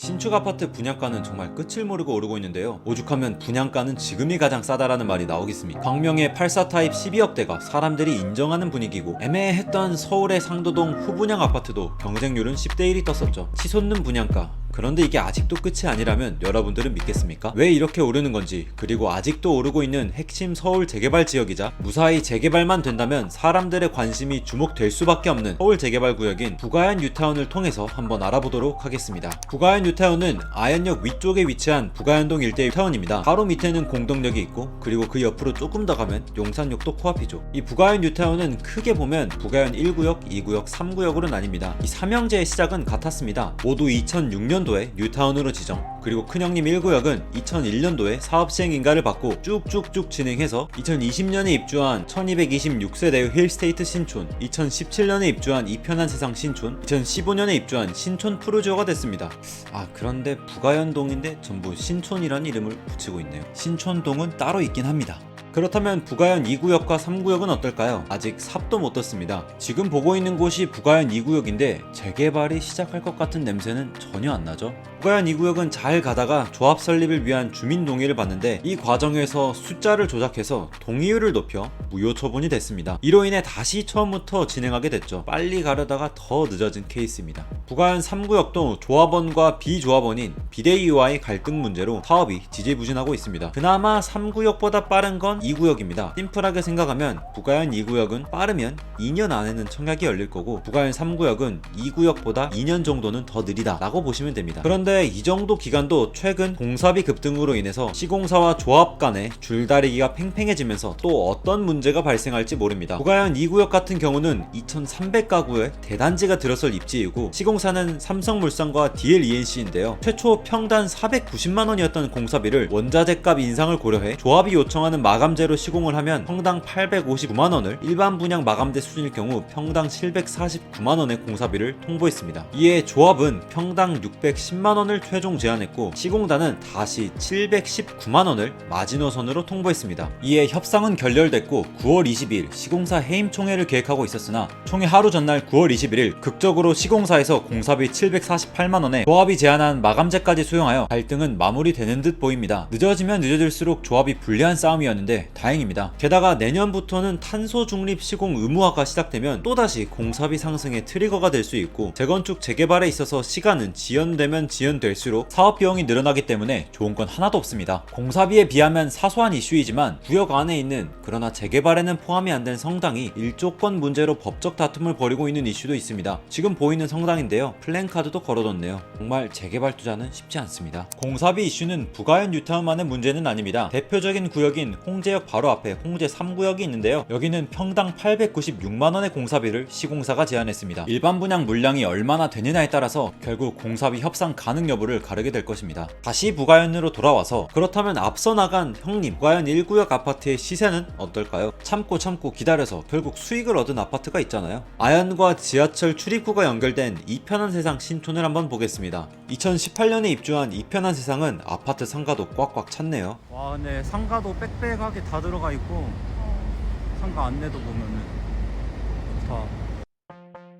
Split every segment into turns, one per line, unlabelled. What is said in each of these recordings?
신축 아파트 분양가는 정말 끝을 모르고 오르고 있는데요. 오죽하면 분양가는 지금이 가장 싸다라는 말이 나오겠습니까? 광명의 84 타입 12억대가 사람들이 인정하는 분위기고 애매했던 서울의 상도동 후분양 아파트도 경쟁률은 10대 1이 떴었죠. 치솟는 분양가. 그런데 이게 아직도 끝이 아니라면 여러분들은 믿겠습니까? 왜 이렇게 오르는 건지 그리고 아직도 오르고 있는 핵심 서울 재개발 지역이자 무사히 재개발만 된다면 사람들의 관심이 주목될 수밖에 없는 서울 재개발 구역인 부가현 뉴타운을 통해서 한번 알아보도록 하겠습니다. 부가현 뉴타운은 아현역 위쪽에 위치한 부가현동 일대의 타운입니다. 바로 밑에는 공덕역이 있고 그리고 그 옆으로 조금 더 가면 용산역도 코앞이죠. 이 부가현 뉴타운은 크게 보면 부가현 1구역, 2구역, 3구역으로 나뉩니다. 이 삼형제의 시작은 같았습니다. 모두 2006년 도에 뉴타운으로 지정. 그리고 큰형님 1구역은 2001년도에 사업 시행 인가를 받고 쭉쭉쭉 진행해서 2020년에 입주한 1226세대의 힐스테이트 신촌, 2017년에 입주한 이편한 세상 신촌, 2015년에 입주한 신촌 푸르지오가 됐습니다. 아 그런데 부가현동인데 전부 신촌이란 이름을 붙이고 있네요. 신촌동은 따로 있긴 합니다. 그렇다면 부가현 2구역과 3구역은 어떨까요? 아직 삽도 못 떴습니다. 지금 보고 있는 곳이 부가현 2구역인데 재개발이 시작할 것 같은 냄새는 전혀 안 나죠. 부가현 2구역은 잘 가다가 조합 설립을 위한 주민 동의를 받는데 이 과정에서 숫자를 조작해서 동의율을 높여 무효 처분이 됐습니다. 이로 인해 다시 처음부터 진행하게 됐죠. 빨리 가려다가 더 늦어진 케이스입니다. 부가현 3구역도 조합원과 비조합원인 비대위와의 갈등 문제로 사업이 지지부진하고 있습니다. 그나마 3구역보다 빠른 건 2구역입니다. 심플하게 생각하면 부가현 2구역은 빠르면 2년 안에는 청약이 열릴 거고 부가현 3구역은 2구역보다 2년 정도는 더 느리다 라고 보시면 됩니다. 그런데 이 정도 기간도 최근 공사비 급등으로 인해서 시공사와 조합 간의 줄다리기가 팽팽해지면서 또 어떤 문제가 발생할지 모릅니다. 부가현 2구역 같은 경우는 2,300가구의 대단지가 들어설 입지이고 시공사는 삼성물산과 DLENC인데요. 최초 평단 490만 원이었던 공사비를 원자재값 인상을 고려해 조합이 요청하는 마감재로 시공을 하면 평당 859만 원을 일반 분양 마감재 수준일 경우 평당 749만 원의 공사비를 통보했습니다. 이에 조합은 평당 610만 원을 최종 제안했고 시공단은 다시 719만 원을 마지노선으로 통보했습니다. 이에 협상은 결렬됐고 9월 20일 시공사 해임 총회를 계획하고 있었으나 총회 하루 전날 9월 21일 극적으로 시공사에서 공사비 748만 원에 조합이 제안한 마감재까지 수용하여 갈등은 마무리되는 듯 보입니다. 늦어지면 늦어질수록 조합이 불리한 싸움이었는데 다행입니다. 게다가 내년부터는 탄소 중립 시공 의무화가 시작되면 또다시 공사비 상승의 트리거가 될 수 있고 재건축 재개발에 있어서 시간은 지연되면 지연 될수록 사업 비용이 늘어나기 때문에 좋은 건 하나도 없습니다. 공사비에 비하면 사소한 이슈이지만 구역 안에 있는 그러나 재개발에는 포함이 안 된 성당이 일조권 문제로 법적 다툼을 벌이고 있는 이슈도 있습니다. 지금 보이는 성당인데요. 플랜카드도 걸어뒀네요. 정말 재개발 투자는 쉽지 않습니다. 공사비 이슈는 부가현 뉴타운만의 문제는 아닙니다. 대표적인 구역인 홍제역 바로 앞에 홍제 3구역이 있는데요. 여기는 평당 896만 원의 공사비를 시공사가 제안했습니다. 일반 분양 물량이 얼마나 되느냐에 따라서 결국 공사비 협상 가능 여부를 가르게 될 것입니다. 다시 부가현으로 돌아와서 그렇다면 앞서 나간 형님 부가현 1구역 아파트의 시세는 어떨까요? 참고 참고 기다려서 결국 수익을 얻은 아파트가 있잖아요. 아현과 지하철 출입구가 연결된 이편한 세상 신촌을 한번 보겠습니다. 2018년에 입주한 이편한 세상은 아파트 상가도 꽉꽉 찼네요.
와 근데 상가도 빽빽하게 다 들어가 있고 상가 안내도 보면은 좋다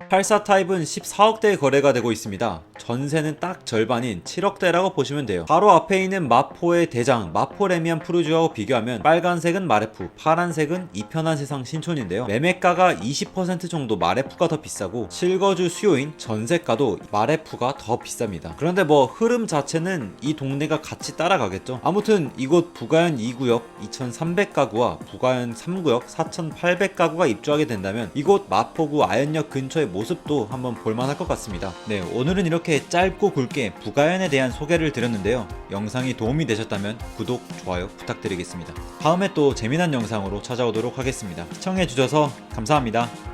84 타입은 14억대의 거래가 되고 있습니다. 전세는 딱 절반인 7억대라고 보시면 돼요. 바로 앞에 있는 마포의 대장 마포 레미안 푸르주하고 비교하면 빨간색은 마레프, 파란색은 이편한 세상 신촌인데요. 매매가가 20% 정도 마레프가 더 비싸고 실거주 수요인 전세가도 마레프가 더 비쌉니다. 그런데 뭐 흐름 자체는 이 동네가 같이 따라가겠죠. 아무튼 이곳 부가현 2구역 2,300가구와 부가현 3구역 4,800가구가 입주하게 된다면 이곳 마포구 아현역 근처의 모습도 한번 볼만할 것 같습니다. 네, 오늘은 이렇게 짧고 굵게 부가현에 대한 소개를 드렸는데요. 영상이 도움이 되셨다면 구독, 좋아요 부탁드리겠습니다. 다음에 또 재미난 영상으로 찾아오도록 하겠습니다. 시청해주셔서 감사합니다.